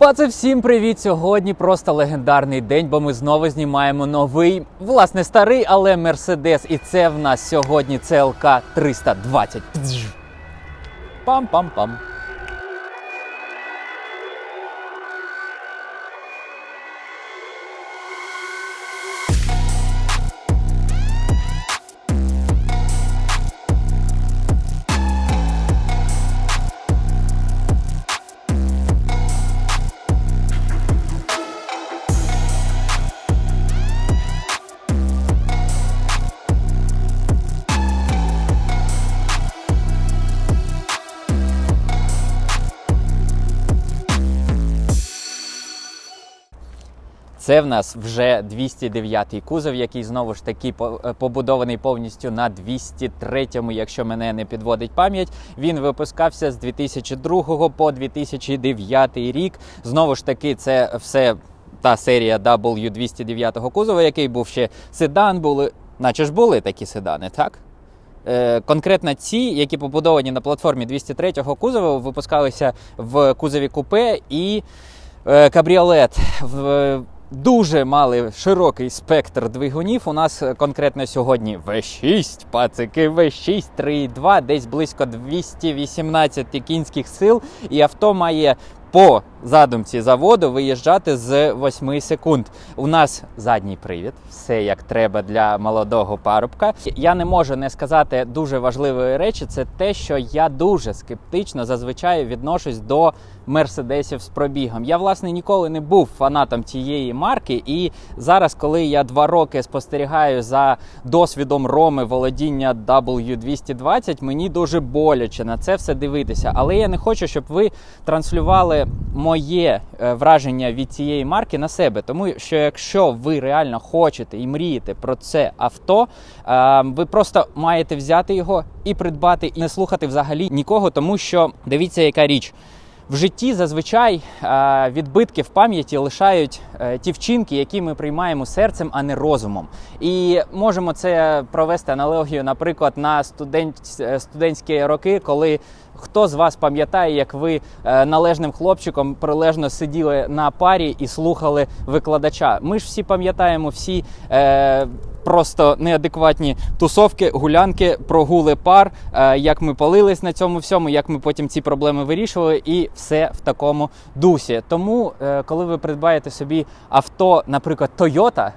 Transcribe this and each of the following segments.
Паце, всім привіт! Сьогодні просто легендарний день, бо ми знову знімаємо новий, власне, старий, але Мерседес. І це в нас сьогодні ЦЛК 320. Пдж. Пам-пам-пам. Це в нас вже 209-й кузов, який знову ж таки е, побудований повністю на 203-му, якщо мене не підводить пам'ять. Він випускався з 2002 по 2009 рік. Знову ж таки, це все та серія W209 кузова, який був ще седан, були, наче ж були такі седани, так? Е, Конкретно ці, які побудовані на платформі 203-го кузова, випускалися в кузові купе і е, кабріолет. Дуже мали широкий спектр двигунів. У нас е, конкретно сьогодні V6, пацики, V6 3.2, десь близько 218 кінських сил, і авто має по задумці заводу виїжджати з 8 секунд. У нас задній привід, все як треба для молодого парубка. Я не можу не сказати дуже важливої речі. Це те, що я дуже скептично зазвичай відношусь до мерседесів з пробігом. Я власне ніколи не був фанатом цієї марки, і зараз, коли я два роки спостерігаю за досвідом Роми володіння W220, мені дуже боляче на це все дивитися. Але я не хочу, щоб ви транслювали моє е, враження від цієї марки на себе. Тому що якщо ви реально хочете і мрієте про це авто, е, ви просто маєте взяти його і придбати, і не слухати взагалі нікого, тому що дивіться, яка річ. В житті зазвичай е, відбитки в пам'яті лишають ті вчинки, які ми приймаємо серцем, а не розумом. І можемо це провести аналогію, наприклад, на студент, студентські роки, коли хто з вас пам'ятає, як ви е, належним хлопчиком прилежно сиділи на парі і слухали викладача. Ми ж всі пам'ятаємо всі. Е, Просто неадекватні тусовки, гулянки, прогули пар, е, як ми палились на цьому всьому, як ми потім ці проблеми вирішували, і все в такому дусі. Тому, е, коли ви придбаєте собі авто, наприклад, Toyota,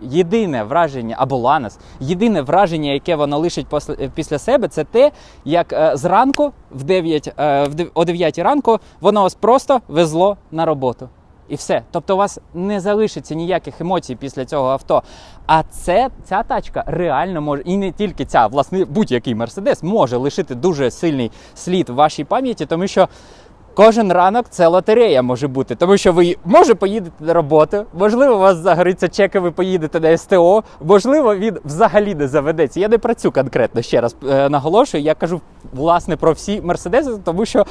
єдине враження або Ланос, єдине враження, яке воно лишить після, після себе, це те, як е, зранку в 9, е, о 9 ранку воно вас просто везло на роботу. І все. Тобто у вас не залишиться ніяких емоцій після цього авто. А це ця тачка реально може, і не тільки ця, власне, будь-який мерседес може лишити дуже сильний слід в вашій пам'яті, тому що. Кожен ранок це лотерея може бути, тому що ви може поїдете на роботу, можливо, у вас загориться чек, і ви поїдете на СТО, можливо, він взагалі не заведеться. Я не про цю конкретно ще раз е, наголошую. Я кажу власне про всі мерседеси, тому що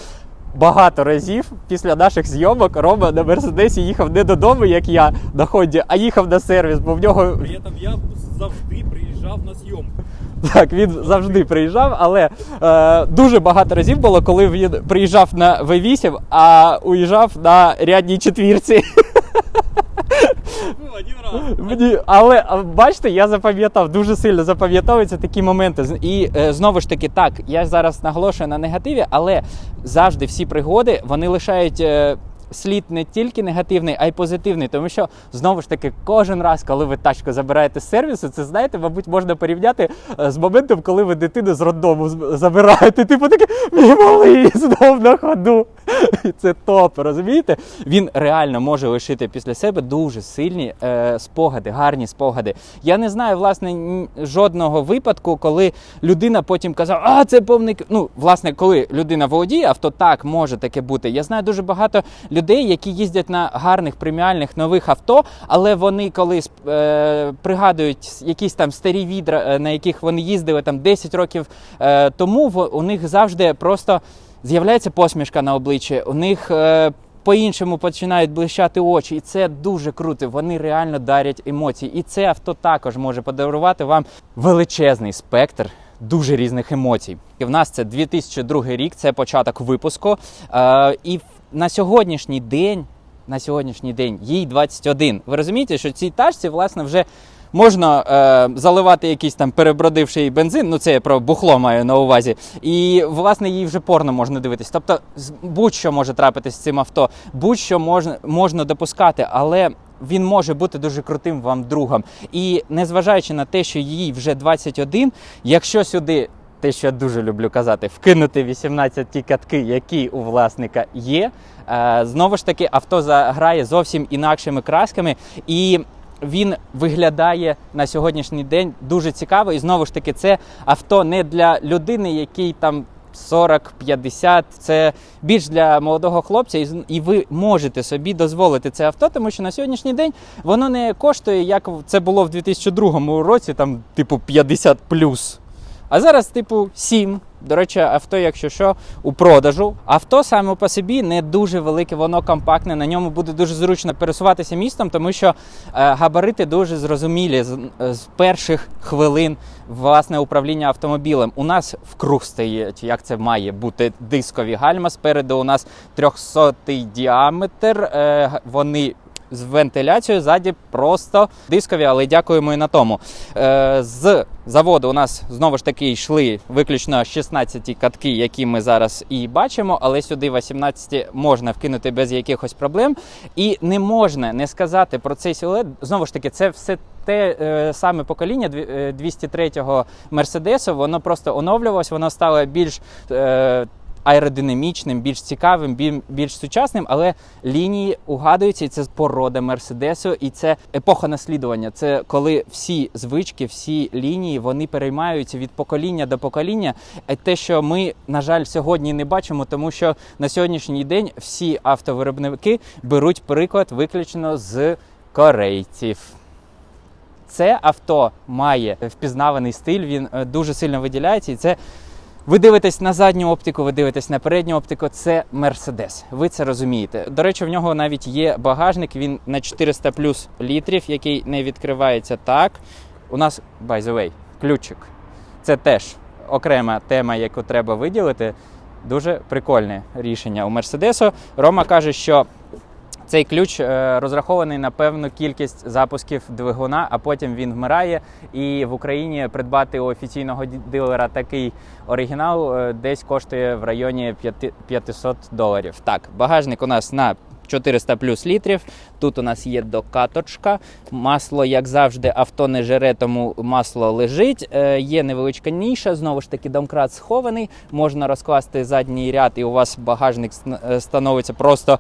багато разів після наших зйомок Рома на мерседесі їхав не додому, як я на Хонді, а їхав на сервіс, бо в нього При этом я завжди приїжджав на зйомку. Так, він завжди приїжджав, але е, дуже багато разів було, коли він приїжджав на V8, а уїжджав на рядній четвірці. Ну, один раз. Мені, але а, бачите, я запам'ятав, дуже сильно запам'ятовуються такі моменти. З- І е, знову ж таки, так, я зараз наголошую на негативі, але завжди всі пригоди вони лишають. е, Слід не тільки негативний, а й позитивний, тому що знову ж таки кожен раз, коли ви тачку забираєте з сервісу, це знаєте, мабуть, можна порівняти е, з моментом, коли ви дитину з роддому забираєте. Типу таке, мій малий знов на ходу. Це топ, розумієте? Він реально може лишити після себе дуже сильні е, спогади, гарні спогади. Я не знаю, власне, жодного випадку, коли людина потім казала, а це повний. к-». Ну, власне, коли людина володіє авто, так може таке бути. Я знаю дуже багато людей, які їздять на гарних преміальних нових авто, але вони коли е, пригадують якісь там старі відра, е, на яких вони їздили там 10 років е, тому, в- у них завжди просто з'являється посмішка на обличчі, у них е, по-іншому починають блищати очі, і це дуже круто. Вони реально дарять емоції. І це авто також може подарувати вам величезний спектр. Дуже різних емоцій. І в нас це 2002 рік, це початок випуску. Е, і на сьогоднішній день на сьогоднішній день їй 21. Ви розумієте, що цій тачці, власне, вже можна е, заливати якийсь там перебродивший бензин, ну це я про бухло маю на увазі. І власне їй вже порно можна дивитись. Тобто, будь-що може трапитись з цим авто, будь-що можна, можна допускати, але. Він може бути дуже крутим вам другом. І незважаючи на те, що їй вже 21, якщо сюди, те, що я дуже люблю казати, вкинути 18 ті катки, які у власника є, е, знову ж таки, авто заграє зовсім інакшими красками. І він виглядає на сьогоднішній день дуже цікаво. І знову ж таки, це авто не для людини, який там 40-50, це більш для молодого хлопця, і, ви можете собі дозволити це авто, тому що на сьогоднішній день воно не коштує, як це було в 2002 році, там типу 50 плюс. А зараз, типу, 7. До речі, авто, якщо що, у продажу. Авто саме по собі не дуже велике, воно компактне. На ньому буде дуже зручно пересуватися містом, тому що е, габарити дуже зрозумілі з, з перших хвилин власне управління автомобілем. У нас в круг стоїть, як це має бути дискові гальма. Спереду у нас 300 діаметр. Е, вони з вентиляцією ззаді просто дискові, але дякуємо і на тому. Е, з заводу у нас знову ж таки йшли виключно 16 катки, які ми зараз і бачимо, але сюди 18 можна вкинути без якихось проблем. І не можна не сказати про цей силует. Знову ж таки, це все. Те е, саме покоління е, 203-го Мерседесу, воно просто оновлювалось, воно стало більш е, аеродинамічним, більш цікавим, більш сучасним, але лінії угадуються, і це порода Мерседесу, і це епоха наслідування. Це коли всі звички, всі лінії вони переймаються від покоління до покоління. Е, Те, що ми, на жаль, сьогодні не бачимо, тому що на сьогоднішній день всі автовиробники беруть приклад виключно з корейців. Це авто має впізнаваний стиль, він е, дуже сильно виділяється, і це ви дивитесь на задню оптику, ви дивитесь на передню оптику. Це Мерседес. Ви це розумієте. До речі, в нього навіть є багажник. Він на 400 плюс літрів, який не відкривається так. У нас, by the way, ключик. Це теж окрема тема, яку треба виділити. Дуже прикольне рішення у Мерседесу. Рома каже, що цей ключ е, розрахований на певну кількість запусків двигуна, а потім він вмирає. І в Україні придбати у офіційного дилера такий оригінал е, десь коштує в районі 500 доларів. Так, багажник у нас на 400 плюс літрів. Тут у нас є докаточка. Масло, як завжди, авто не жере, тому масло лежить. Е, є невеличка ніша, знову ж таки, домкрат схований. Можна розкласти задній ряд, і у вас багажник становиться просто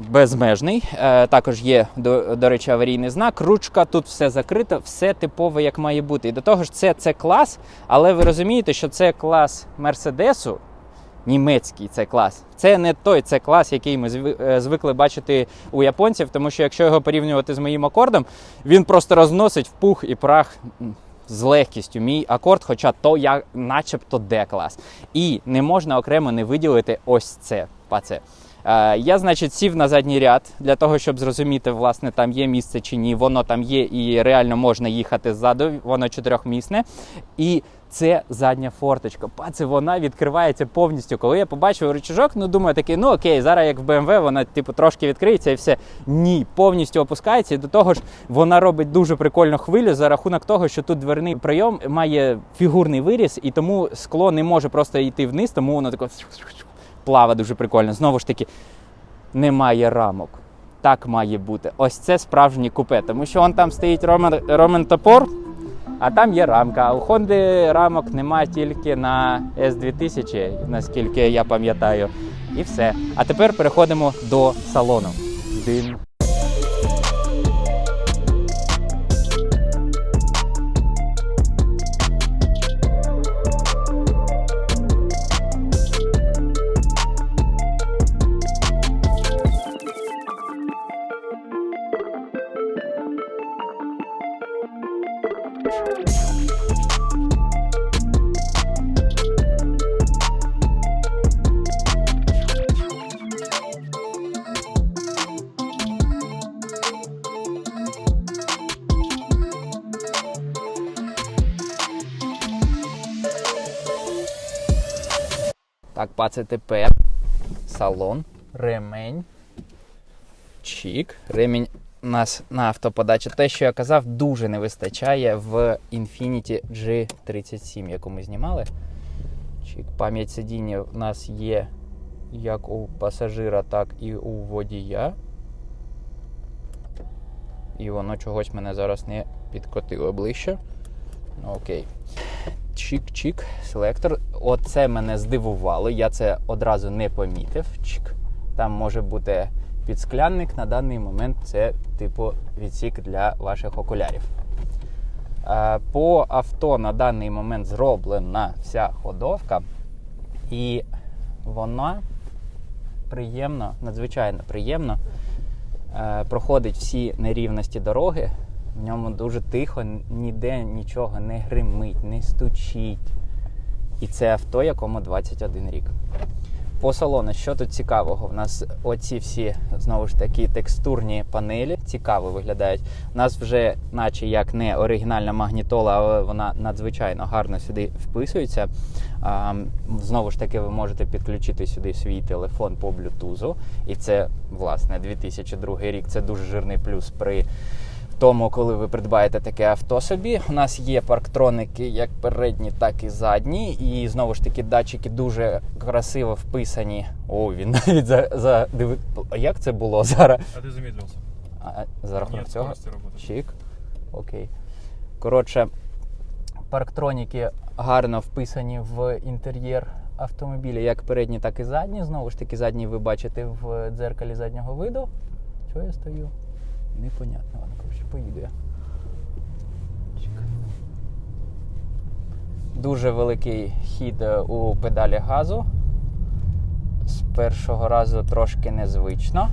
безмежний. Е, також є, до, до речі, аварійний знак. Ручка, тут все закрито, все типове, як має бути. І до того ж, це, це клас, але ви розумієте, що це клас Мерседесу. Німецький це клас. Це не той це клас, який ми е, звикли бачити у японців, тому що якщо його порівнювати з моїм акордом, він просто розносить в пух і прах з легкістю мій акорд, хоча то я начебто Д клас. І не можна окремо не виділити ось це. Паце. Е, Я, значить, сів на задній ряд для того, щоб зрозуміти, власне, там є місце чи ні. Воно там є і реально можна їхати ззаду, воно чотирьохмісне. І це задня форточка. Паце, вона відкривається повністю. Коли я побачив рычажок, ну думаю, такий, ну окей, зараз як в BMW, вона типу трошки відкриється і все. Ні, повністю опускається. І до того ж, вона робить дуже прикольну хвилю за рахунок того, що тут дверний прийом має фігурний виріс, і тому скло не може просто йти вниз, тому воно таке плава дуже прикольно. Знову ж таки, немає рамок. Так має бути. Ось це справжнє купе. Тому що он там стоїть Ромен, Ромен топор, а там є рамка. А у Хонди рамок немає тільки на S2000, наскільки я пам'ятаю. І все. А тепер переходимо до салону. Дин. Так, паце тепер салон, ремень. Чік. Ремінь у нас на автоподачі. Те, що я казав, дуже не вистачає в Infiniti G37, яку ми знімали. Чік. Пам'ять сидіння у нас є як у пасажира, так і у водія. І воно чогось мене зараз не підкотило ближче. Ну, Окей. Чик-чик, селектор. Оце мене здивувало. Я це одразу не помітив. Чик. Там може бути підсклянник. На даний момент це типу відсік для ваших окулярів. По авто на даний момент зроблена вся ходовка, і вона приємно, надзвичайно приємно е, проходить всі нерівності дороги. В ньому дуже тихо, ніде нічого не гримить, не стучить. І це авто, якому 21 рік. По салону, що тут цікавого? У нас оці всі знову ж таки текстурні панелі цікаво виглядають. У нас вже, наче як не оригінальна магнітола, але вона надзвичайно гарно сюди вписується. А, знову ж таки, ви можете підключити сюди свій телефон по блютузу. І це, власне, 2002 рік. Це дуже жирний плюс при тому, коли ви придбаєте таке авто собі. У нас є парктроники як передні, так і задні. І знову ж таки, датчики дуже красиво вписані. О, він навіть за, за диви... А Як це було зараз? А ты замедлился. А, за рахунок цього? Чик. Окей. Коротше, парктроніки гарно вписані в інтер'єр автомобіля, як передні, так і задні. Знову ж таки, задні ви бачите в дзеркалі заднього виду. Чого я стою? Непонятно, ладно, коротше. Чик. Дуже великий хід е, у педалі газу. З першого разу трошки незвично.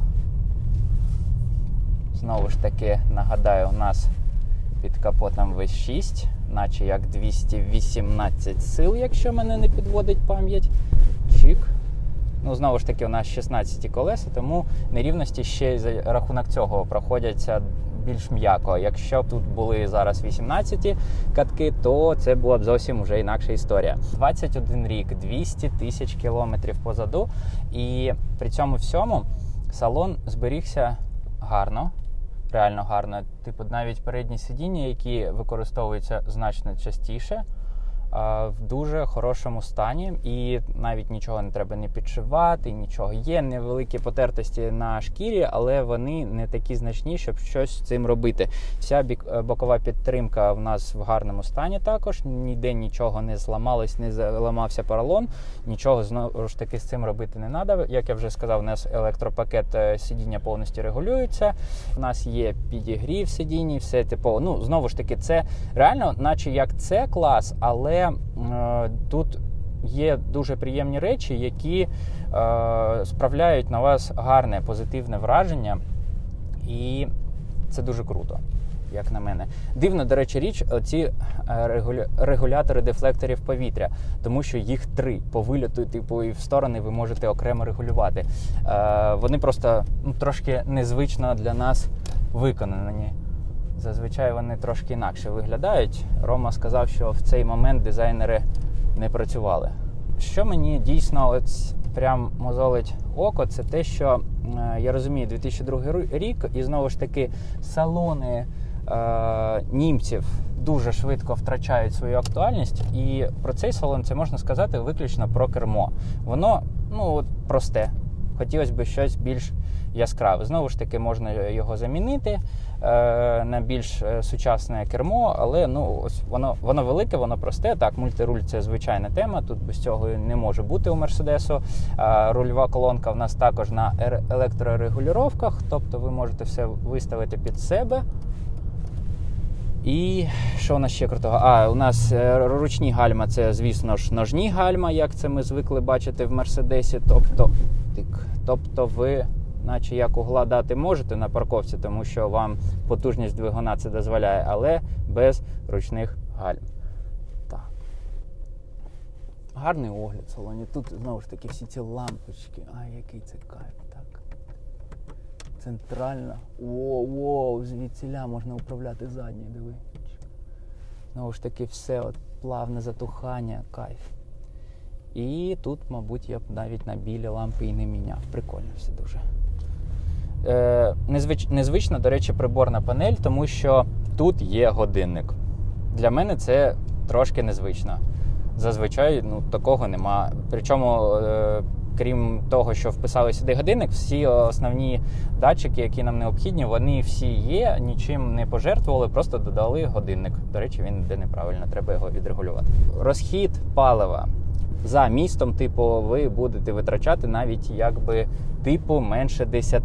Знову ж таки, нагадаю, у нас під капотом V6, наче як 218 сил, якщо мене не підводить пам'ять. Чик. Ну, знову ж таки, у нас 16 колеса, тому нерівності ще й за рахунок цього проходяться більш м'яко. Якщо б тут були зараз 18 катки, то це була б зовсім вже інакша історія. 21 рік, 200 тисяч кілометрів позаду, і при цьому всьому салон зберігся гарно. Реально гарно. Типу, навіть передні сидіння, які використовуються значно частіше, в дуже хорошому стані, і навіть нічого не треба не підшивати, нічого. Є невеликі потертості на шкірі, але вони не такі значні, щоб щось з цим робити. Вся бік- е, підтримка в нас в гарному стані також. Ніде нічого не зламалось, не заламався поролон. Нічого знову ж таки з цим робити не треба. Як я вже сказав, у нас електропакет е, сидіння повністю регулюється. У нас є підігрів сидінь, все типу. Ну знову ж таки, це реально, наче як це клас, але е, тут є дуже приємні речі, які е, справляють на вас гарне позитивне враження, і це дуже круто. Як на мене, дивно, до речі, річ, ці е, регуля- регулятори дефлекторів повітря, тому що їх три по вильоту, типу, і в сторони ви можете окремо регулювати. Е, вони просто ну, трошки незвично для нас виконані. Зазвичай вони трошки інакше виглядають. Рома сказав, що в цей момент дизайнери не працювали. Що мені дійсно от прям мозолить око, це те, що е, я розумію, 2002 рік, і знову ж таки салони е, німців дуже швидко втрачають свою актуальність. І про цей салон це можна сказати виключно про кермо. Воно ну от просте. Хотілося б щось більш яскраве. Знову ж таки, можна його замінити на більш е, сучасне кермо, але ну ось воно воно велике, воно просте. Так, мультируль це звичайна тема. Тут без цього не може бути у Мерседесу. Е, рульова колонка в нас також на ер- тобто ви можете все виставити під себе. І що у нас ще крутого? А, у нас е, ручні гальма це, звісно ж, ножні гальма, як це ми звикли бачити в Мерседесі. Тобто, тобто ви, наче як угла дати можете на парковці, тому що вам потужність двигуна це дозволяє, але без ручних гальм. Так. Гарний огляд в салоні. Тут знову ж таки всі ці лампочки. А, який це кайф, так. Центральна. Воу, воу, звідсіля можна управляти задньою, диви. Знову ж таки, все от плавне затухання, кайф. І тут, мабуть, я б навіть на білі лампи і не міняв. Прикольно все дуже. Е, незвич... Незвична, до речі, приборна панель, тому що тут є годинник. Для мене це трошки незвично. Зазвичай ну, такого нема. Причому, е, крім того, що вписали сюди годинник, всі основні датчики, які нам необхідні, вони всі є, нічим не пожертвували, просто додали годинник. До речі, він йде неправильно, треба його відрегулювати. Розхід палива за містом, типу, ви будете витрачати навіть якби типу менше 10.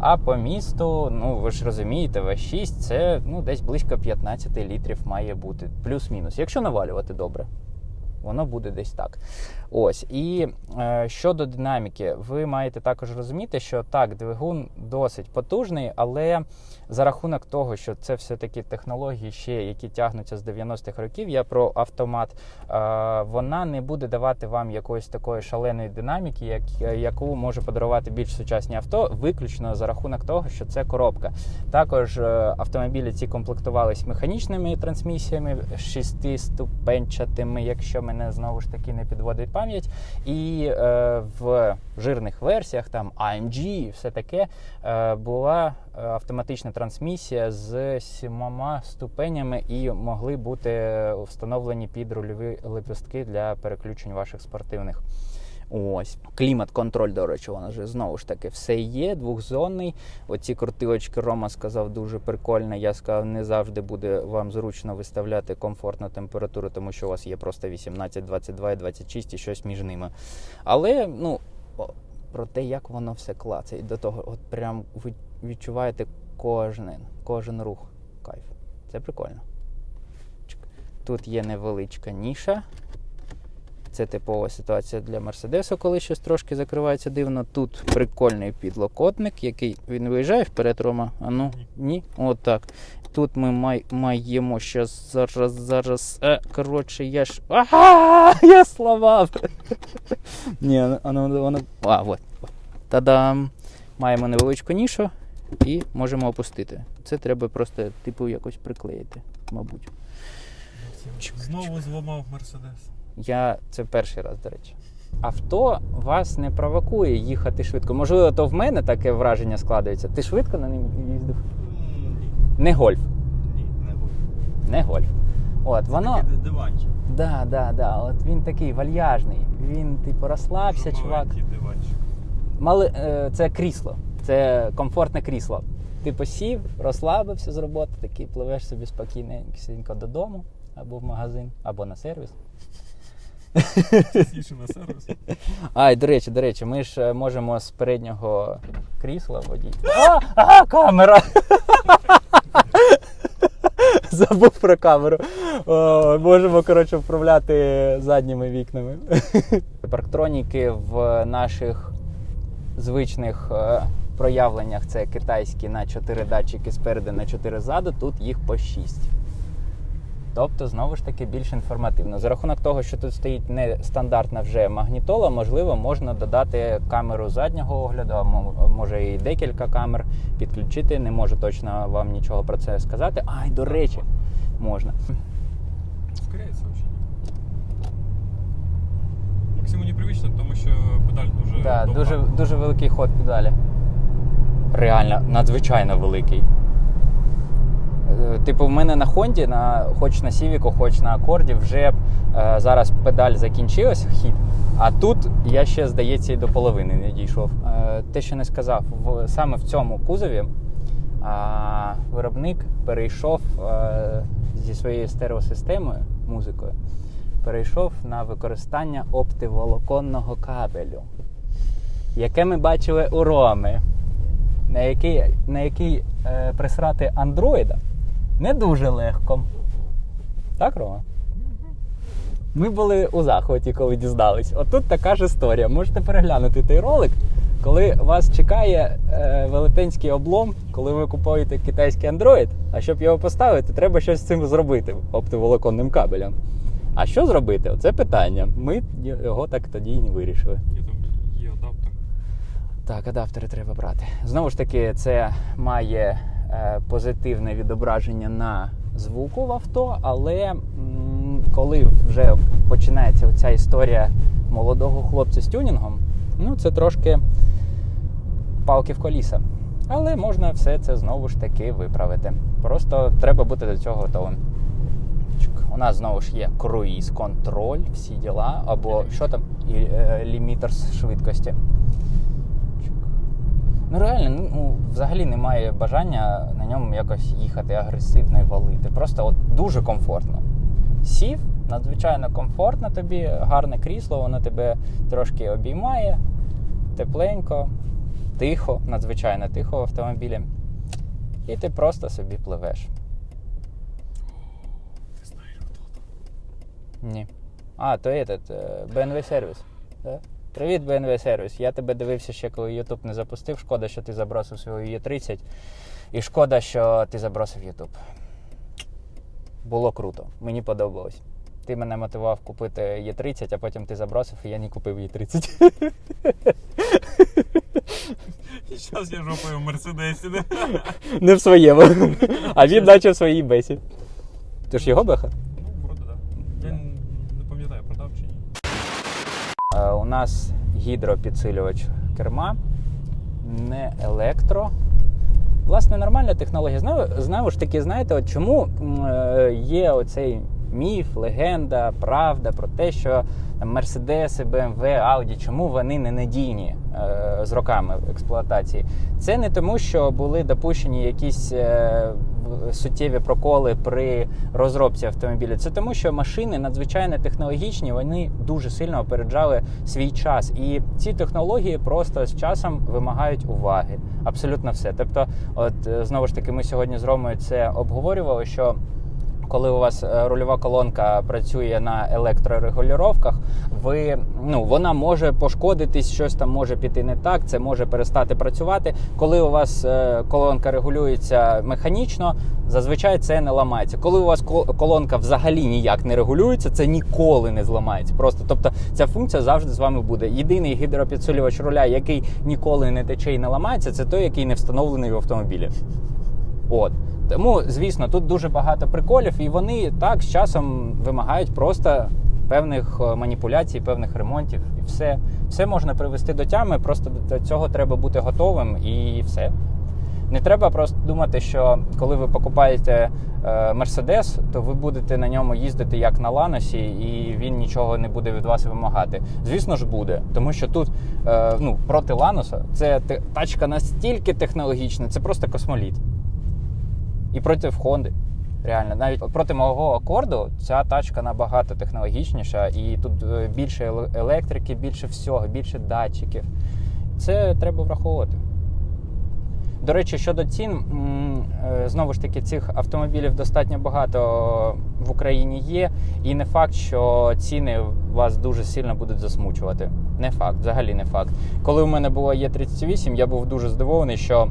А по місту, ну ви ж розумієте, В6 це ну, десь близько 15 літрів має бути, плюс-мінус. Якщо навалювати добре, воно буде десь так. Ось. І е, щодо динаміки, ви маєте також розуміти, що так, двигун досить потужний, але за рахунок того, що це все-таки технології, ще які тягнуться з 90-х років, я про автомат, е, вона не буде давати вам якоїсь такої шаленої динаміки, як, яку може подарувати більш сучасні авто, виключно за рахунок того, що це коробка. Також е, автомобілі ці комплектувались механічними трансмісіями, шестиступенчатими, якщо мене знову ж таки не підводить пам'ять. І е, в жирних версіях, там AMG і все таке, е, була е, автоматична трансмісія з сімома ступенями і могли бути встановлені підрульові лепістки для переключень ваших спортивних. Ось клімат-контроль, до речі, вона вже знову ж таки все є, двохзонний. Оці крутилочки Рома сказав дуже прикольно. Я сказав, не завжди буде вам зручно виставляти комфортну температуру, тому що у вас є просто 18, 22 і 26 і щось між ними. Але ну про те, як воно все клацає, до того, от прям ви відчуваєте кожен, кожен рух. Кайф. Це прикольно. Тут є невеличка ніша. Це типова ситуація для Мерседесу, коли щось трошки закривається дивно. Тут прикольний підлокотник, який він виїжджає вперед, Рома. А ну ні, отак. Тут ми май, маємо щас зараз, зараз. Е, коротше, я ж. Ага! Я славав! Ні, воно, воно. А, от. Та-дам! Маємо невеличку нішу і можемо опустити. Це треба просто, типу, якось приклеїти, мабуть. Знову зламав Мерседес. Я це перший раз, до речі. Авто вас не провокує їхати швидко. Можливо, то в мене таке враження складається. Ти швидко на ним їздив? Ні, Не гольф. ні, не буду. Не гольф. От воно. Такий диванчик. Да, да, да. От він такий вальяжний. Він, типу, розслабся, Дуже чувак. маленький диванчик. Мали... е, Це крісло, це комфортне крісло. Ти посів, розслабився з роботи, такий пливеш собі спокійненько додому, або в магазин, або на сервіс. Частіше на сервіс. А, до речі, до речі, ми ж е, можемо з переднього крісла водіти. А, а, камера! Забув про камеру. О, можемо, коротше, вправляти задніми вікнами. Парктроніки в наших звичних е, проявленнях це китайські на 4 датчики спереду, на 4 ззаду, тут їх по 6. Тобто, знову ж таки, більш інформативно. За рахунок того, що тут стоїть не стандартна вже магнітола, можливо, можна додати камеру заднього огляду, а може і декілька камер підключити. Не можу точно вам нічого про це сказати. Ай, до речі, можна. Ускоряється взагалі. Максиму непривично, тому що педаль дуже Да, довга. дуже, дуже великий ход педалі. Реально, надзвичайно великий. Е, Типу, в мене на Хонді, на, хоч на Сівіку, хоч на акорді, вже е, зараз педаль закінчилась, хід. А тут я ще, здається, і до половини не дійшов. Е, те, що не сказав, в, саме в цьому кузові а, виробник перейшов е, зі своєю стереосистемою, музикою, перейшов на використання оптиволоконного кабелю, яке ми бачили у Роми, на який, на який е, присрати андроїда не дуже легко. Так, Рома? Ми були у захваті, коли дізнались. Отут така ж історія. Можете переглянути той ролик, коли вас чекає е, велетенський облом, коли ви купуєте китайський Android, а щоб його поставити, треба щось з цим зробити оптоволоконним кабелем. А що зробити? Оце питання. Ми його так тоді і не вирішили. Є там є адаптер. Так, адаптери треба брати. Знову ж таки, це має позитивне відображення на звуку в авто, але коли вже починається ця історія молодого хлопця з тюнінгом, ну це трошки палки в коліса. Але можна все це знову ж таки виправити. Просто треба бути до цього готовим. У нас знову ж є круїз контроль, всі діла, або що там, е, лімітер швидкості. Ну реально, ну взагалі немає бажання на ньому якось їхати агресивно і валити. Просто от дуже комфортно. Сів, надзвичайно комфортно тобі, гарне крісло, воно тебе трошки обіймає, тепленько, тихо, надзвичайно тихо в автомобілі. І ти просто собі пливеш. Ти знаєш, хто там? Ні. А, то этот, е, BMW сервіс. Да? Привіт, BMW сервіс. Я тебе дивився ще, коли YouTube не запустив. Шкода, що ти забросив свою Е30. І шкода, що ти забросив YouTube. Було круто. Мені подобалось. Ти мене мотивував купити Е30, а потім ти забросив, і я не купив Е30. І зараз я жопою в Мерседесі. Не в своєму. А він наче в своїй бесі. Ти ж його беха? Ну, вроде, так. Да. Я н- не пам'ятаю, продав чи ні. Е, У нас гідропідсилювач керма, не електро. Власне, нормальна технологія. Знову, знову ж таки, знаєте, от чому е, є оцей міф, легенда, правда про те, що Мерседеси, BMW, Audi, чому вони не надійні е, з роками в експлуатації? Це не тому, що були допущені якісь е, суттєві проколи при розробці автомобіля. Це тому, що машини надзвичайно технологічні, вони дуже сильно опереджали свій час. І ці технології просто з часом вимагають уваги. Абсолютно все. Тобто, от е, знову ж таки, ми сьогодні з Ромою це обговорювали, що коли у вас е, рульова колонка працює на електрорегулювання, ви ну вона може пошкодитись, щось там може піти не так, це може перестати працювати. Коли у вас е, колонка регулюється механічно, зазвичай це не ламається. Коли у вас колонка взагалі ніяк не регулюється, це ніколи не зламається. Просто тобто ця функція завжди з вами буде. Єдиний гідропідсилювач руля, який ніколи не тече і не ламається, це той, який не встановлений в автомобілі. От. Тому, звісно, тут дуже багато приколів, і вони так з часом вимагають просто певних е, маніпуляцій, певних ремонтів. І все, все можна привести до тями, просто до цього треба бути готовим і все. Не треба просто думати, що коли ви покупаєте Мерседес, то ви будете на ньому їздити як на ланосі, і він нічого не буде від вас вимагати. Звісно ж, буде, тому що тут е, ну, проти Ланоса це тачка настільки технологічна, це просто космоліт. І проти Хонди. Реально, навіть проти мого акорду ця тачка набагато технологічніша, і тут е, більше електрики, більше всього, більше датчиків. Це треба враховувати. До речі, щодо цін, е, знову ж таки, цих автомобілів достатньо багато в Україні є, і не факт, що ціни вас дуже сильно будуть засмучувати. Не факт, взагалі не факт. Коли у мене була Є38, я був дуже здивований, що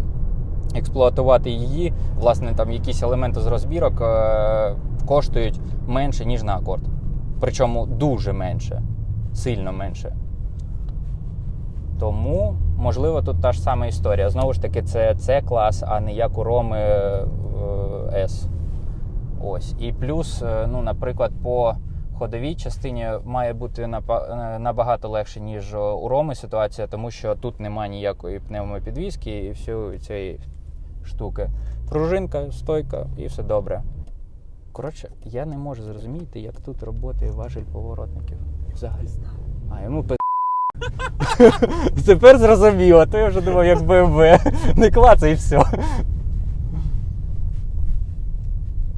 експлуатувати її, власне, там якісь елементи з розбірок е, коштують менше, ніж на акорд. Причому дуже менше, сильно менше. Тому, можливо, тут та ж сама історія. Знову ж таки, це C клас, а не як у Роми е, S. Ось. І плюс, е, ну, наприклад, по ходовій частині має бути е, набагато легше, ніж у Роми ситуація, тому що тут немає ніякої пневмопідвізки і всієї цієї штуки. Пружинка, стойка і все добре. Коротше, я не можу зрозуміти, як тут працює важель поворотників. Взагалі. А йому пи. Тепер зрозуміло, то я вже думав, як БМВ. Не клацай і все.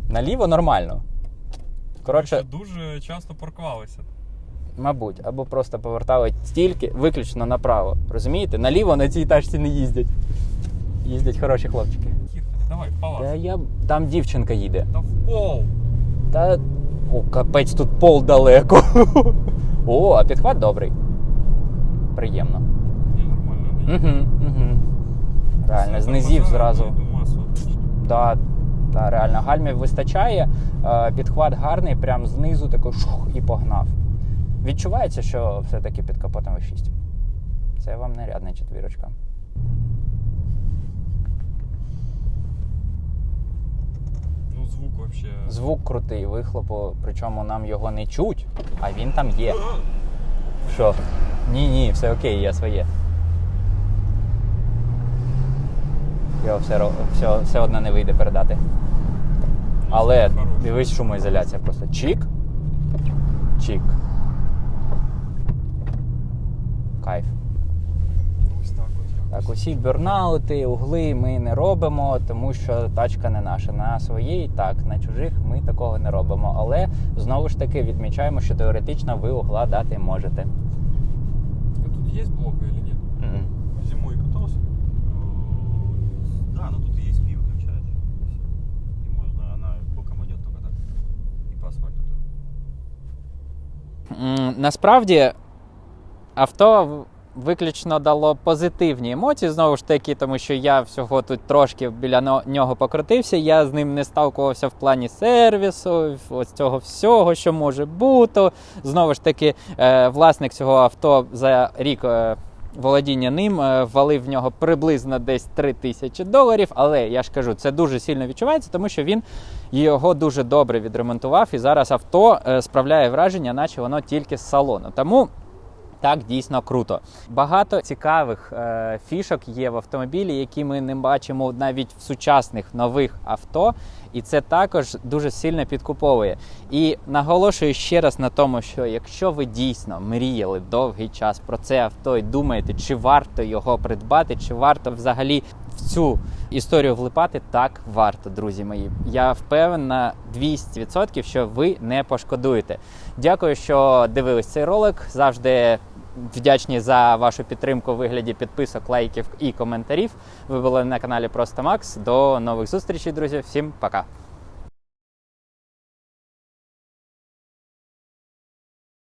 Наліво нормально. Коротше, дуже часто паркувалися. мабуть, або просто повертали стільки виключно направо. Розумієте? Наліво на цій тачці не їздять. Їздять хороші хлопчики. Давай, в Та я... Там дівчинка їде. Та в пол. Та. О, капець, тут пол далеко. О, а підхват добрий. Приємно. Ні, нормально. не Угу, угу. Реально, Все, з зразу. Да, да, реально, гальмів вистачає, е, підхват гарний, прям знизу такий шух і погнав. Відчувається, що все-таки під капотом V6. Це вам не рядна четвірочка. Звук вообще. Звук крутий, вихлопу, причому нам його не чуть, а він там є. Що? Ні, ні, все окей, я своє. його все, все, все одно не вийде передати. Але дивись, шумоізоляція просто. Чік. Чік. Кайф. Так усі бюрнаути, угли ми не робимо, тому що тачка не наша. На своїй, так, на чужих ми такого не робимо. Але знову ж таки відмічаємо, що теоретично ви угла дати можете. А тут есть блока или нет? Мгм. Зимой катался? Да, но тут и есть пиво включаешь. И можно, она боком идет только так. И по асфальту. М, Насправді авто виключно дало позитивні емоції, знову ж таки, тому що я всього тут трошки біля нього покрутився. Я з ним не сталкувався в плані сервісу, ось цього всього, що може бути. Знову ж таки, е, власник цього авто за рік. е, Володіння ним е, ввалив в нього приблизно десь 3 тисячі доларів. Але я ж кажу, це дуже сильно відчувається, тому що він його дуже добре відремонтував. І зараз авто справляє враження, наче воно тільки з салону. Тому так дійсно круто. Багато цікавих е, фішок є в автомобілі, які ми не бачимо навіть в сучасних нових авто. І це також дуже сильно підкуповує. І наголошую ще раз на тому, що якщо ви дійсно мріяли довгий час про це авто і думаєте, чи варто його придбати, чи варто взагалі в цю історію влипати, так варто, друзі мої. Я впевнена на 200%, що ви не пошкодуєте. Дякую, що дивились цей ролик. Завжди вдячні за вашу підтримку у вигляді підписок, лайків і коментарів. Ви були на каналі Просто Макс. До нових зустрічей, друзі. Всім пока.